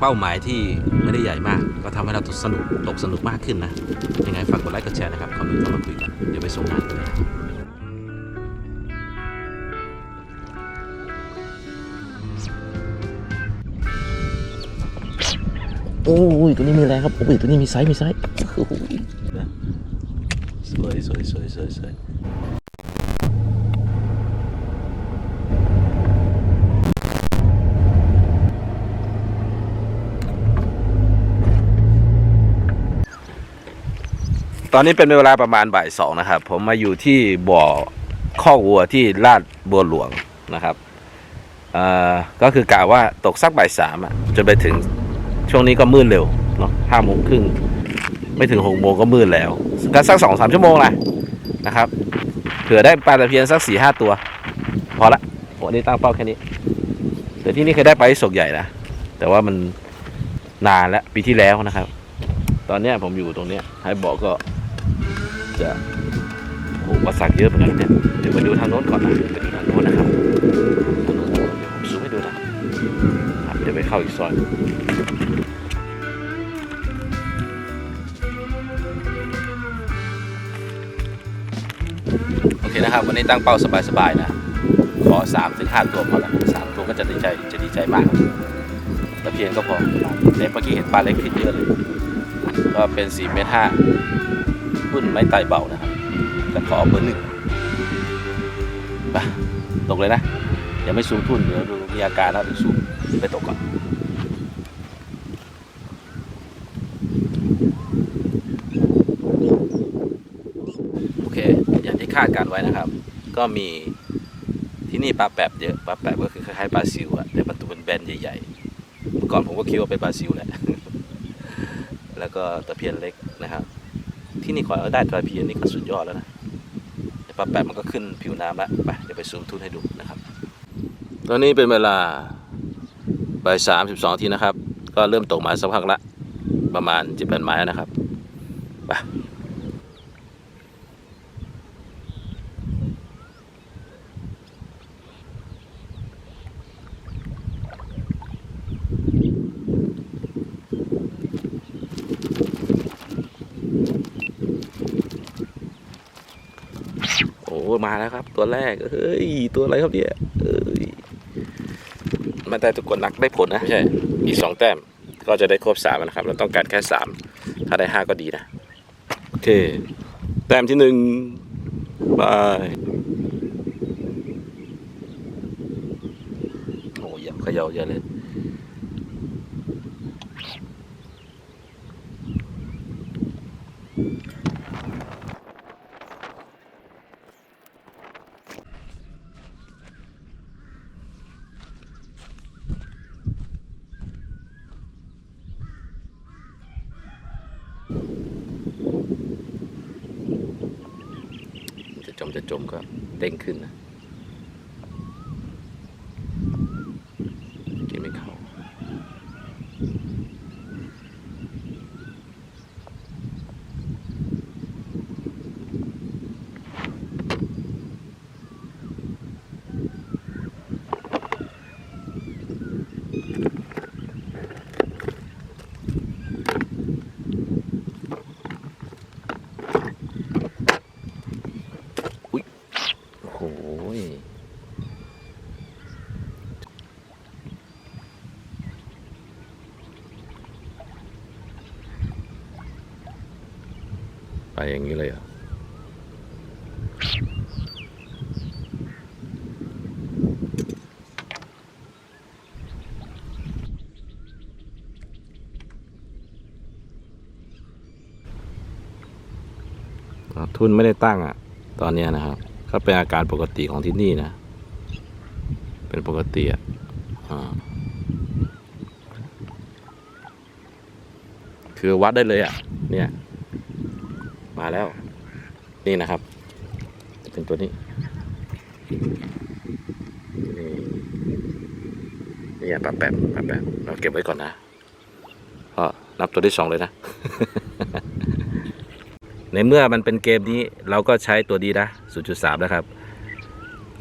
เป้าหมายที่ไม่ได้ใหญ่มาก ก็ทำให้เราสนุกตกสนุกมากขึ้นนะ ยังไงฝากกดไลค์กดแชร์นะครับคอมเมนต์เข้ามาคุยกัน เดี๋ยวไปส่งงานกันเลยนะครับโอ้ยตัวนี้มีแรงครับโอ้ยตัวนี้มีไซส์มีไซส์โอ้โหสวยสวยสวยสวยสวย ตอนนี้เป็นเวลาประมาณบ่ายสองนะครับ ผมมาอยู่ที่บ่อข้อวัวที่ลาดบัวหลวงนะครับอ่อก็คือกะว่าตกสักบ่ายสามอะจนไปถึงช่วงนี้ก็มืดเร็วเนาะห้าโมงครึ่งไม่ถึงหกโมงก็มืดแล้วก็สักสองสามชั่วโมงนะนะครับเผื่อได้ปลาตะเพียนสักสี่ห้าตัว พอละวันนี้ตั้งเป้าแค่นี้ แต่ที่นี่เคยได้ปลาสกใหญ่นะแต่ว่ามันนานแล้วปีที่แล้วนะครับ ตอนนี้ผมอยู่ตรงเนี้ยให้บอกก็ จะโอ้ประสักเยอะเหมือนกันเนี่ยเดี๋ยวมาดูทางโน้นก่อนนะไปดูทางโน้นนะครับทางโน้นเดี๋ยวผมซูมให้ดูนะครับเดี๋ยวไปเข้าอีกซอยโอเคนะครับ วันนี้ตั้งเป้าสบายๆนะ ขอ3ถึง5ตัวพอละสามตัวก็จะดีใจจะดีใจมากตะเพียนก็พอเล็กเมื่อกี้เห็นปลาเล็กขึ้นเยอะเลย ก็เป็น4เมตร5 พุ่นไม้ไต่เบานะครับจะขอเบอร์หนึ่งไปตกเลยนะยังไม่สูงทุ่นเดี๋ยวดูมีอาการแล้วถึงสูงไปตกก่อนโอเค อย่างที่คาดการไว้นะครับ ก็มีที่นี่ปลาแปบเยอะปลาแปบก็คือคล้ายๆปลาซิวอะแต่ประตูเป็นแบนใหญ่ๆเมื่อก่อนผมก็คิดว่าเป็นปลาซิวแหละแล้วก็ตะเพียนเล็กนะครับ ที่นี่ขอเอาได้ตะเพียนนี่ก็สุดยอดแล้วนะแปลาแปบมันก็ขึ้นผิวน้ำแล้วไปเดี๋ยวไปซูมทุนให้ดูนะครับ ตอนนี้เป็นเวลาบ่ายสามสิบสองทีนะครับ ก็เริ่มตกมาสักพักละ ประมาณเจ็ดแปดไม้นะครับไปโอ้ มาแล้วครับ ตัวแรกเฮ้ยตัวอะไรครับเนี่ยเอ้ยมันได้ตุกคนนักได้ผลนะไม่ใช่อีกสองแต้มก็จะได้ครบสามนะครับ เราต้องการแค่สามถ้าได้ห้าก็ดีนะ โอเค แต้มที่หนึ่งบายโอ้ยอย่าเขย่าเยอะเลย จะจมจะจมก็เด้งขึ้นนะกินไม่เข้า โอ้โหยไป อย่างนี้เลยเหรออะทุนไม่ได้ตั้งอะ ตอนนี้นะครับก็เป็นอาการปกติของที่นี่นะ เป็นปกติอะอ่าคือวัดได้เลยอะ เนี่ย มาแล้ว นี่นะครับ จะเป็นตัวนี้นี่ปลาแปบปลาแปบเราเก็บไว้ก่อนนะก็นับตัวที่สองเลยนะ ในเมื่อมันเป็นเกมนี้เราก็ใช้ตัวดีนะ 0.3 นะครับ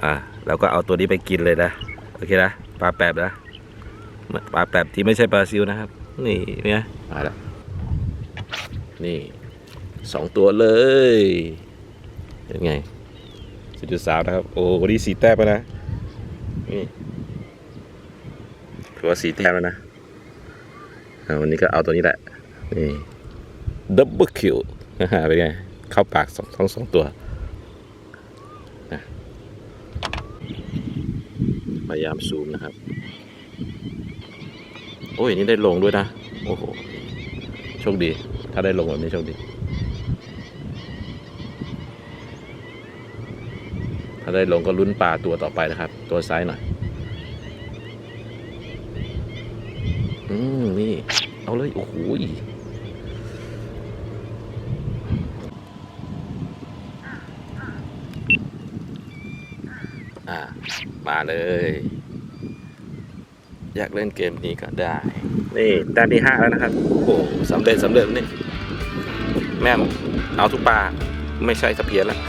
อ่าเราก็เอาตัวนี้ไปกินเลยนะ โอเคนะปลาแปบนะปลาแบบที่ไม่ใช่ปลาซิวนะครับ นี่เนี่ยมาแล้วนี่ สองตัวเลยเป็นไงสุดจุดสามนะครับ โอ้วันนี้สีแต้มแล้วนะนี่ถือว่าสีแต้มแล้วนะวันนี้ก็เอาตัวนี้แหละ นี่ดับเบิลคิวเป็นไง เข้าปากสองทั้งสองตัวนะพยายามซูมนะครับ โอ้ยนี่ได้ลงด้วยนะ โอ้โห โชคดี ถ้าได้ลงแบบนี้โชคดี ถ้าได้ลงก็ลุ้นปลาตัวต่อไปนะครับ ตัวซ้ายหน่อย อืมนี่ เอาเลย โอ้โหยอ่า มาเลย อยากเล่นเกมนี้ก็ได้ นี่แต้มที่ห้าแล้วนะครับ โอ้โหสำเร็จสำเร็จนี่ แม่มเอาทุกปลา ไม่ใช่ตะเพียนแล้ว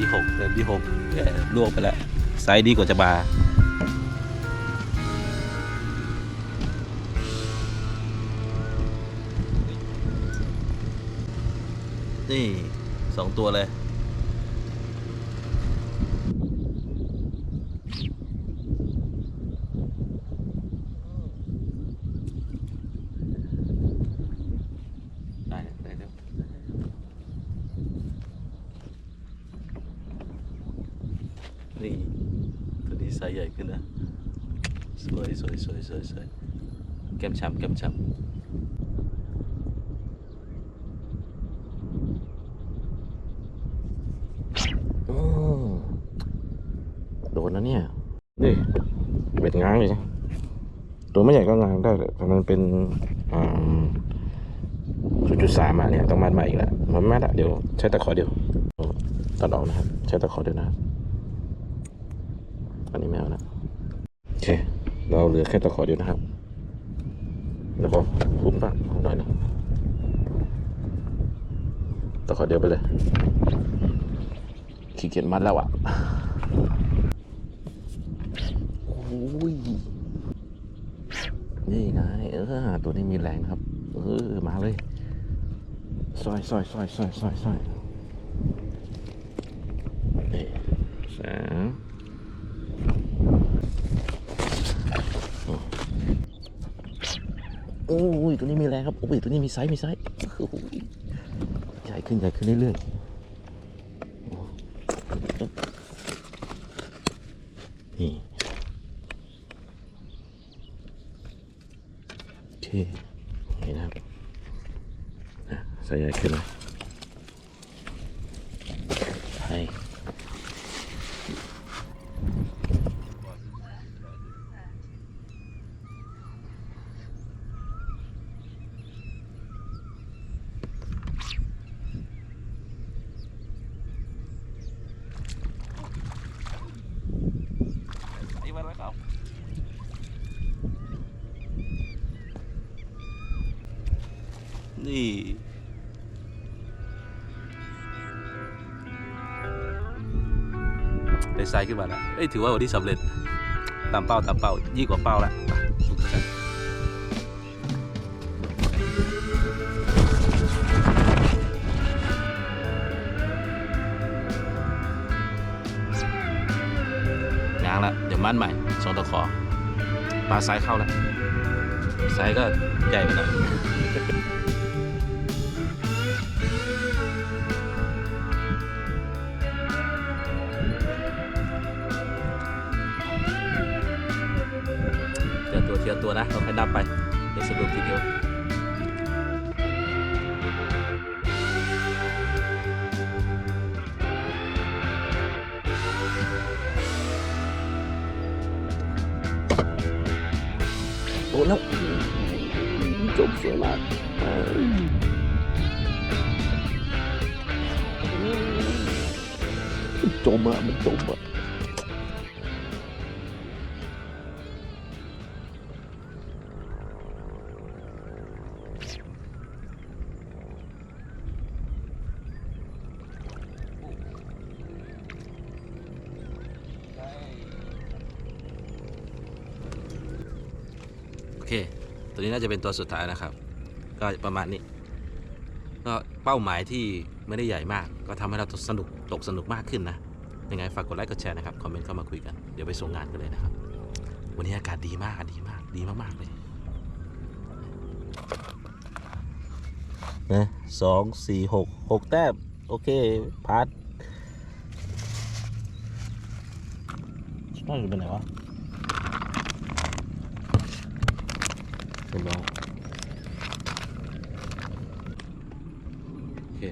ที่หกแต้มที่หกเอ้ยลวกไปแล้วไซส์ดีกว่าจะบานี่สองตัวเลย ได้ได้เดี๋ยว นี่ตัวนี้ไซส์ใหญ่ขึ้นนะ สวยสวยสวยสวยสวยแก้มช้ำแก้มช้ำอืมโดนนะเนี่ยนี่เบ็ดง้างเลยนะตัวไม่ใหญ่ก็ง้างได้เลยแต่มันเป็นอ่าศูนย์จุดสามอะเนี่ยต้องมัดมาอีกแล้วมันมัดอะเดี๋ยวใช้ตะขอเดียวตัดออกนะครับ ใช้ตะขอเดียวนะครับ นนี้ไม่เอานะโอเค เราเหลือแค่ตะขอเดียวนะครับแล้วก็คุ้มปะหน่อยนะตะขอเดียวไปเลยขี้เกียจมัดแล้วอะโอ้ยนี่ไงเออตัวนี้มีแรงครับ เออ มาเลยซอยซอยซอยซอยซอยซอยนี่สาม โอ้ยตัวนี้มีแรงครับโอ้ยตัวนี้มีไซส์มีไซส์ใหญ่ขึ้นใหญ่ขึ้นเรื่อยๆนี่โอเคนี่นะครับใส่ใหญ่ขึ้นเลยใช่ ไอ้วันแล้วครับ นี่ได้ไซส์ขึ้นมาแล้วเอ้ยถือว่าวันนี้สำเร็จ ตามเป้าตามเป้ายิ่งกว่าเป้าล้วไปสู้างละเดี๋ยวมั่นใหม่สองตะขอปลาไซส์เข้าแล้วไซส์ก็ใหญ่ไปหน่อย ตัวนะเราให้ดับไปในสรุปทีเดียวโอ้แล้วจบสวยมากจมอะมันจมอะ ตัวนี้น่าจะเป็นตัวสุดท้ายนะครับ ก็ประมาณนี้ก็เป้าหมายที่ไม่ได้ใหญ่มาก ก็ทำให้เราสนุกตกสนุกมากขึ้นนะยังไงฝากกดไลค์กดแชร์นะครับคอมเมนต์เข้ามาคุยกันเดี๋ยวไปส่งงานกันเลยนะครับ วันนี้อากาศดีมากดีมากดีมากๆเลยนะสองสี่หกหกแต้มโอเคพาร์ทสต้อยไปไหนวะ เรียบร้อยโอเค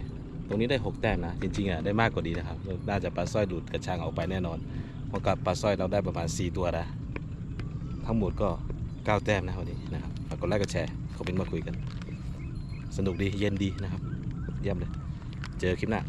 ตรงนี้ได้ 6 แต้มนะ จริงๆอะได้มากกว่านี้นะครับ น่าจะปลาสร้อยดูดกระชังออกไปแน่นอนเพราะกับปลาสร้อยเราได้ประมาณ 4 ตัวนะ ทั้งหมดก็ 9 แต้มนะวันนี้นะครับฝากกดไลค์กดแชร์คอมเมนต์มาคุยกัน สนุกดีเย็นดีนะครับเยี่ยมเลย เจอคลิปหน้า